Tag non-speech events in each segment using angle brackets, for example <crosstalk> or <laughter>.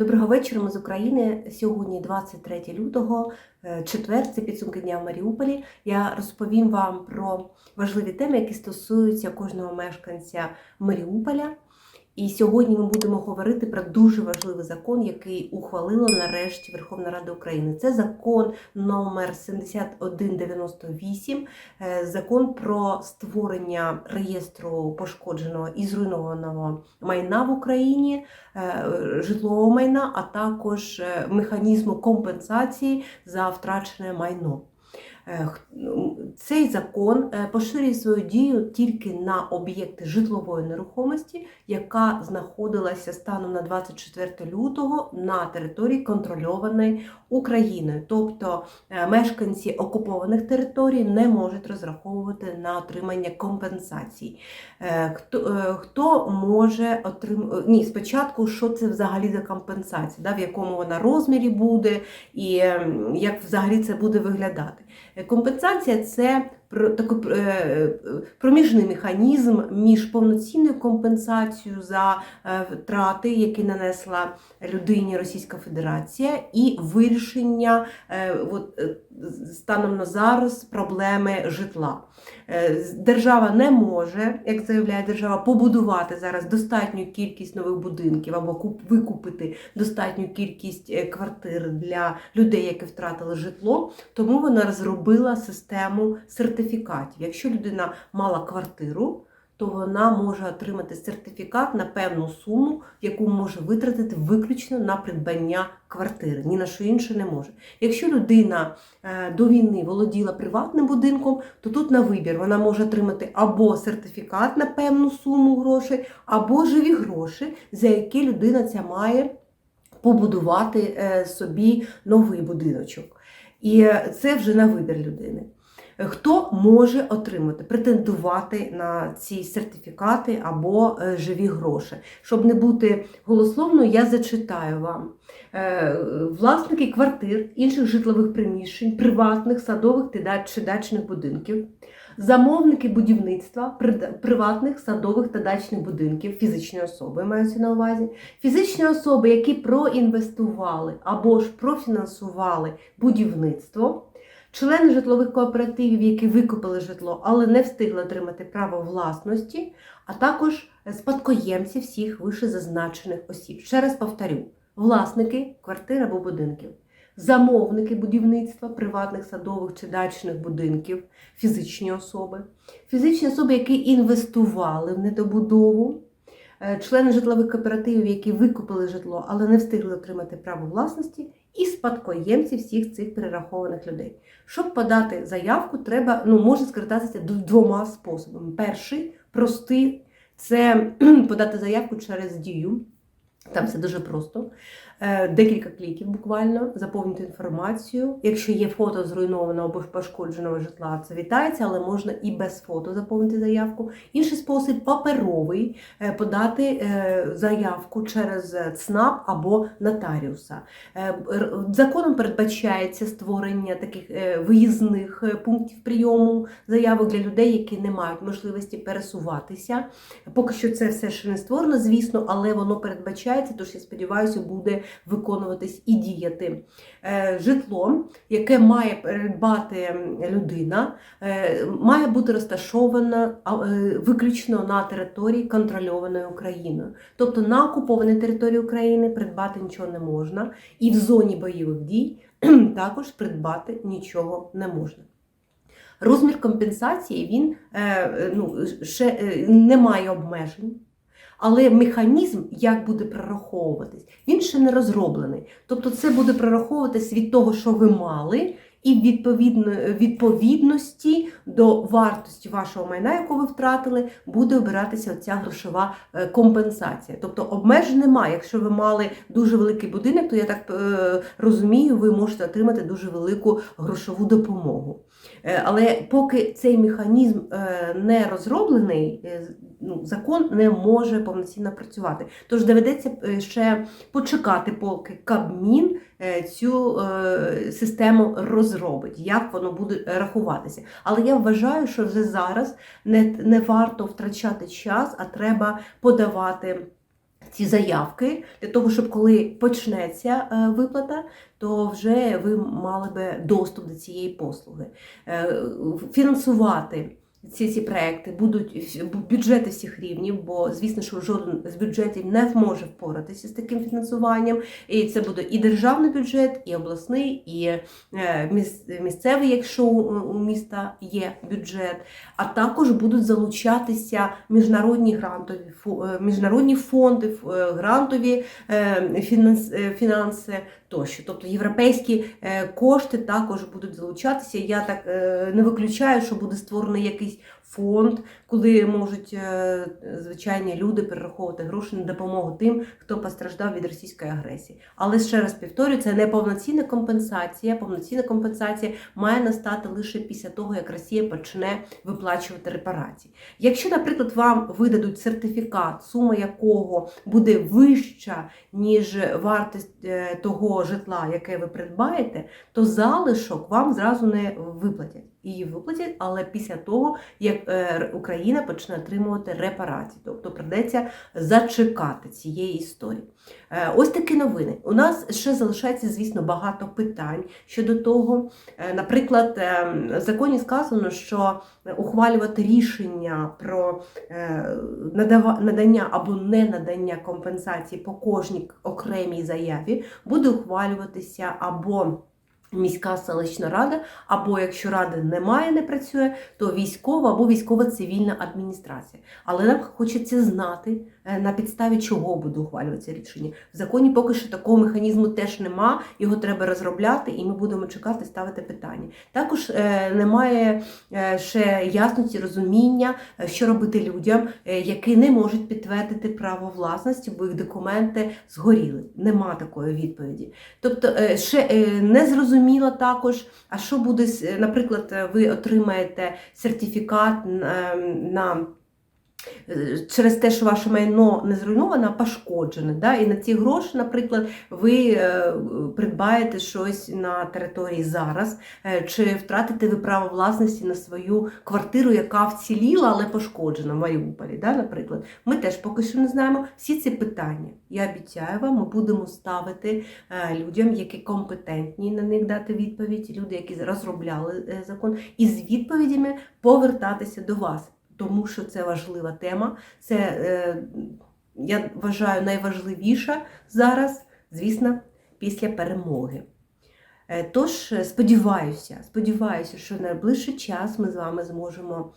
Доброго вечора, ми з України. Сьогодні 23 лютого, е, четвер, це підсумки дня в Маріуполі. Я розповім вам про важливі теми, які стосуються кожного мешканця Маріуполя. І сьогодні ми будемо говорити про дуже важливий закон, який ухвалила нарешті Верховна Рада України. Це закон номер 7198, е, закон про створення реєстру пошкодженого і зруйнованого майна в Україні, е, житлового майна, а також е, механізму компенсації за втрачене майно. Е, ну, Цей закон е, поширює свою дію тільки на об'єкти житлової нерухомості, яка знаходилася станом на 24 лютого на території контрольованої Україною. Тобто е, мешканці окупованих територій не можуть розраховувати на отримання компенсацій. Хто, хто може отримати? Ні, спочатку, що це взагалі за компенсація, да, в якому вона розмірі буде і як взагалі це буде виглядати. Компенсація це такий е, проміжний механізм між повноцінною компенсацією за е, втрати, які нанесла людині Російська Федерація, і вирішення е, от, е, станом на зараз проблеми житла. Е, Держава не може, як заявляє держава, побудувати зараз достатню кількість нових будинків або викупити достатню кількість е, квартир для людей, які втратили житло. Тому вона розробила систему сертифікатів. Якщо людина мала квартиру, то вона може отримати сертифікат на певну суму, яку може витратити виключно на придбання квартири. Ні на що інше не може. Якщо людина е, до війни володіла приватним будинком, то тут на вибір вона може отримати або сертифікат на певну суму грошей, або живі гроші, за які людина ця має побудувати е, собі новий будиночок. І е, це вже на вибір людини. Хто може отримати, претендувати на ці сертифікати або е, живі гроші? Щоб не бути голословною, я зачитаю вам. Е, Власники квартир, інших житлових приміщень, приватних, садових чи дачних будинків, замовники будівництва приватних, садових та дачних будинків, фізичні особи маються на увазі, фізичні особи, які проінвестували або ж профінансували будівництво, члени житлових кооперативів, які викупили житло, але не встигли отримати право власності, а також спадкоємці всіх вишезазначених осіб. Ще раз повторю: власники квартир або будинків. Замовники будівництва приватних садових чи дачних будинків, фізичні особи, фізичні особи, які інвестували в недобудову, члени житлових кооперативів, які викупили житло, але не встигли отримати право власності, і спадкоємці всіх цих перерахованих людей. Щоб подати заявку, треба ну, може скористатися двома способами. Перший простий це <clears throat> подати заявку через дію. Там все дуже просто. Е, Декілька кліків буквально, заповнити інформацію. Якщо є фото зруйнованого або пошкодженого житла, це вітається, але можна і без фото заповнити заявку. Інший спосіб паперовий е, подати е, заявку через ЦНАП або нотаріуса. Законом передбачається створення таких виїзних пунктів прийому заявок для людей, які не мають можливості пересуватися. Поки що це все ще не створено, звісно, але воно передбачається, тож я сподіваюся, буде виконуватись і діяти. Е, Житло, яке має придбати людина, е, має бути розташовано е, виключно на території контрольованої Україною. Тобто на окупованій території України придбати нічого не можна, і в зоні бойових дій <clears throat> також придбати нічого не можна. Розмір компенсації він ну, ще не має обмежень. Але механізм, як буде прораховуватись, він ще не розроблений. Тобто це буде прораховуватись від того, що ви мали, і відповідно, відповідності до вартості вашого майна, яку ви втратили, буде обиратися ця грошова е, компенсація. Тобто обмежень немає. Якщо ви мали дуже великий будинок, то я так е, розумію, ви можете отримати дуже велику грошову допомогу. Е, Але поки цей механізм не розроблений, ну, закон не може повноцінно працювати. Тож доведеться ще почекати, поки Кабмін цю е, систему розробить, як воно буде рахуватися. Але я вважаю, що вже зараз не, не варто втрачати час, а треба подавати ці заявки для того, щоб коли почнеться е, виплата, то вже ви мали би доступ до цієї послуги. Е, Фінансувати ці, ці проекти будуть бюджети всіх рівнів, бо звісно, що жоден з бюджетів не зможе впоратися з таким фінансуванням. І це буде і державний бюджет, і обласний, і е, місцевий, якщо у міста є бюджет. А також будуть залучатися міжнародні грантові е, міжнародні фонди, е, грантові фінанси тощо. Тобто європейські е, кошти також будуть залучатися. Я так е, не виключаю, що буде створений якийсь фонд, коли можуть е, звичайні люди перераховувати гроші на допомогу тим, хто постраждав від російської агресії. Але ще раз повторюю, це не повноцінна компенсація. Повноцінна компенсація має настати лише після того, як Росія почне виплачувати репарації. Якщо, наприклад, вам видадуть сертифікат, сума якого буде вища, ніж вартість е, того житла, яке ви придбаєте, то залишок вам зразу не виплатять. Її виплатять, але після того, як е, Україна почне отримувати репарації, тобто придеться зачекати цієї історії. Е, Ось такі новини. У нас ще залишається, звісно, багато питань щодо того. Е, Наприклад, в законі сказано, що ухвалювати рішення про надання або не надання компенсації по кожній окремій заяві буде ухвалюватися або міська селищна рада, або якщо ради немає, не працює, то військова або військово-цивільна адміністрація. Але нам хочеться знати, е, на підставі чого буде ухвалюватися рішення. В законі поки що такого механізму теж нема, його треба розробляти, і ми будемо чекати, ставити питання. Також е, немає е, ще ясності, розуміння, що робити людям, які не можуть підтвердити право власності, бо їх документи згоріли. Нема такої відповіді. Тобто ще не зрозуміло також, а що буде, наприклад, е, ви отримаєте сертифікат е, на. Е, Через те, що ваше майно не зруйноване, а пошкоджене. Да? І на ці гроші, наприклад, ви е, придбаєте щось на території зараз, е, чи втратите ви право власності на свою квартиру, яка вціліла, але пошкоджена в Маріуполі, да, наприклад. Ми теж поки що не знаємо всі ці питання. Я обіцяю вам, ми будемо ставити людям, які компетентні на них дати відповідь, люди, які розробляли закон, і з відповідями повертатися до вас, тому що це важлива тема. Це е, я вважаю найважливіша зараз, звісно, після перемоги. Е, Тож е, сподіваюся, сподіваюся, що найближчий час ми з вами зможемо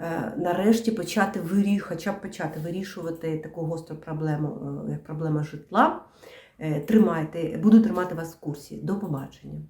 е, нарешті почати вирі... хоча б почати вирішувати таку гостру проблему, як проблема житла. Тримайте, буду тримати вас в курсі. До побачення.